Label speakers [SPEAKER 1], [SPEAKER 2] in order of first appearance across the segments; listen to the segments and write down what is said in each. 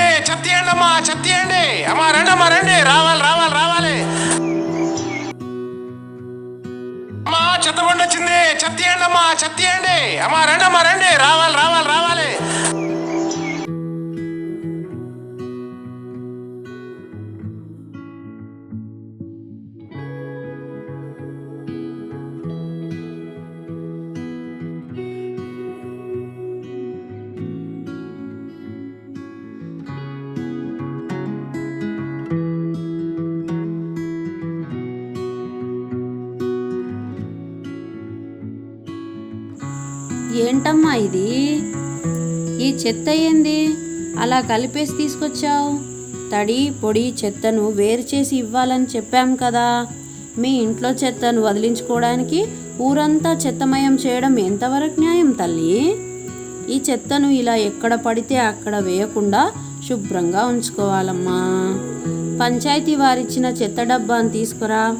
[SPEAKER 1] రండి చెత్తియండి అమ్మా అమ్మా రండి అమ్మా రండి. రావాలి రావాలి రావాలి. అమ్మా చెత్త వచ్చింది. చెత్తియండి అమ్మా అమ్మా రండి అమ్మా రండి.
[SPEAKER 2] ఏంటమ్మా ఇది? ఈ చెత్త ఏంది? అలా కలిపేసి తీసుకొచ్చావు? తడి పొడి చెత్తను వేరు చేసి ఇవ్వాలని చెప్పాం కదా. మీ ఇంట్లో చెత్తను వదిలించుకోవడానికి ఊరంతా చెత్తమయం చేయడం ఎంతవరకు న్యాయం తల్లి? ఈ చెత్తను ఇలా ఎక్కడ పడితే అక్కడ వేయకుండా శుభ్రంగా ఉంచుకోవాలమ్మా. పంచాయతీ వారిచ్చిన చెత్త డబ్బాను తీసుకురా.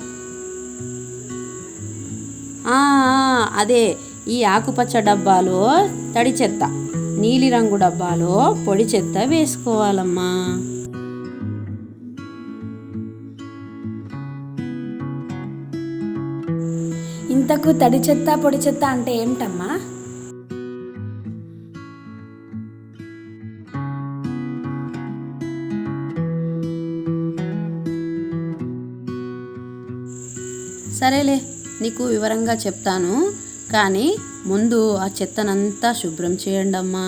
[SPEAKER 2] అదే. ఈ ఆకుపచ్చ డబ్బాలో తడి చెత్త నీలిరంగు డబ్బాలో పొడి చెత్త వేసుకోవాలమ్మా.
[SPEAKER 3] ఇంతకు తడి చెత్త పొడి చెత్త అంటే ఏమిటమ్మా?
[SPEAKER 2] సరేలే నీకు వివరంగా చెప్తాను. కానీ ముందు ఆ చెత్తనంతా శుభ్రం చేయండి అమ్మా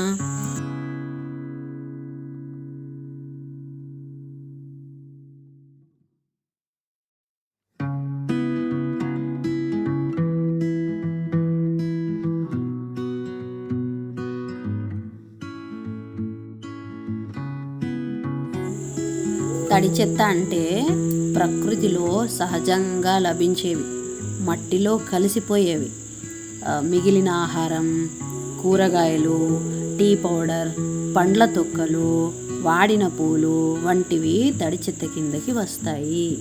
[SPEAKER 2] తడి చెత్త అంటే ప్రకృతిలో సహజంగా లభించేవి మట్టిలో కలిసిపోయేవి. మిగిలిన ఆహారం కూరగాయలు టీ పౌడర్ పండ్ల తొక్కలు వాడిన పూలు వంటివి తడి చెత్త కిందకి వస్తాయి.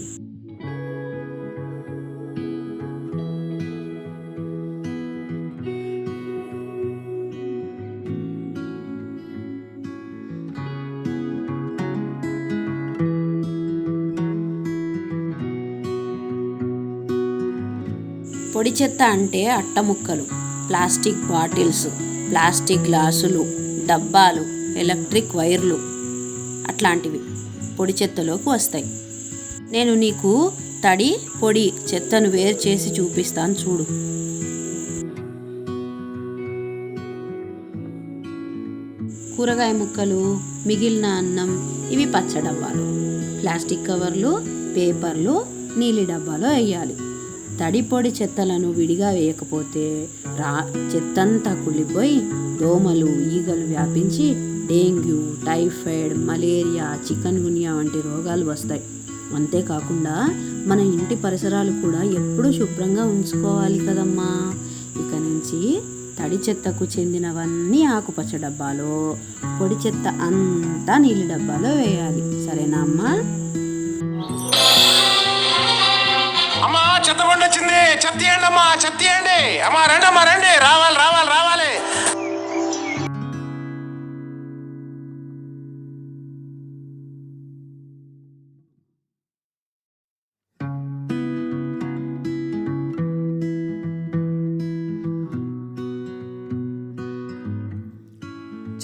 [SPEAKER 2] పొడి చెత్త అంటే అట్టముక్కలు ప్లాస్టిక్ బాటిల్స్ ప్లాస్టిక్ గ్లాసులు డబ్బాలు ఎలక్ట్రిక్ వైర్లు అట్లాంటివి పొడి చెత్తలోకి వస్తాయి. నేను నీకు తడి పొడి చెత్తను వేరు చేసి చూపిస్తాను చూడు. కూరగాయ ముక్కలు మిగిలిన అన్నం ఇవి పచ్చ డబ్బాలు. ప్లాస్టిక్ కవర్లు పేపర్లు నీలి డబ్బాలో వేయాలి. తడి పొడి చెత్తలను విడిగా వేయకపోతే రా చెత్తంతా కుళ్ళిపోయి దోమలు ఈగలు వ్యాపించి dengue typhoid malaria chikungunya వంటి రోగాలు వస్తాయి. అంతేకాకుండా మన ఇంటి పరిసరాలు కూడా ఎప్పుడూ శుభ్రంగా ఉంచుకోవాలి కదమ్మా. ఇక నుంచి తడి చెత్తకు చెందినవన్నీ ఆకుపచ్చ డబ్బాలో పొడి చెత్త అంతా నీళ్ళ డబ్బాలో వేయాలి. సరేనా అమ్మా?
[SPEAKER 1] చెత్త బండి వచ్చింది. చెత్త ఇవ్వండి అమ్మా చెత్త ఇవ్వండి అమ్మా రండి అమ్మా రండి. రావాలి రావాలి రావాలి.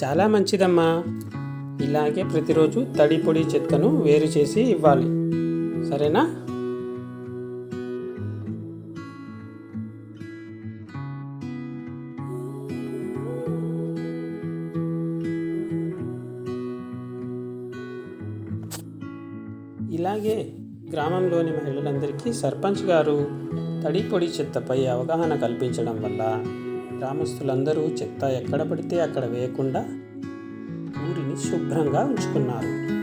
[SPEAKER 4] చాలా మంచిదమ్మా. ఇలాగే ప్రతిరోజు తడి పొడి చెత్తను వేరు చేసి ఇవ్వాలి. సరేనా? ఇలాగే గ్రామంలోని మహిళలందరికీ సర్పంచ్ గారు తడి పొడి చెత్తపై అవగాహన కల్పించడం వల్ల గ్రామస్తులందరూ చెత్త ఎక్కడ పడితే అక్కడ వేయకుండా ఊరిని శుభ్రంగా ఉంచుకున్నారు.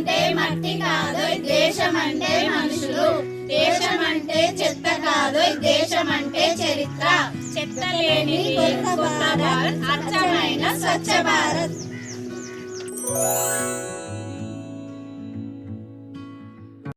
[SPEAKER 5] అంటే మట్టి కాదు దేశం అంటే మనుషులు. దేశం అంటే చెత్త కాదు దేశం అంటే చరిత్ర చెత్త లేని అర్థమైన స్వచ్ఛ భారత్.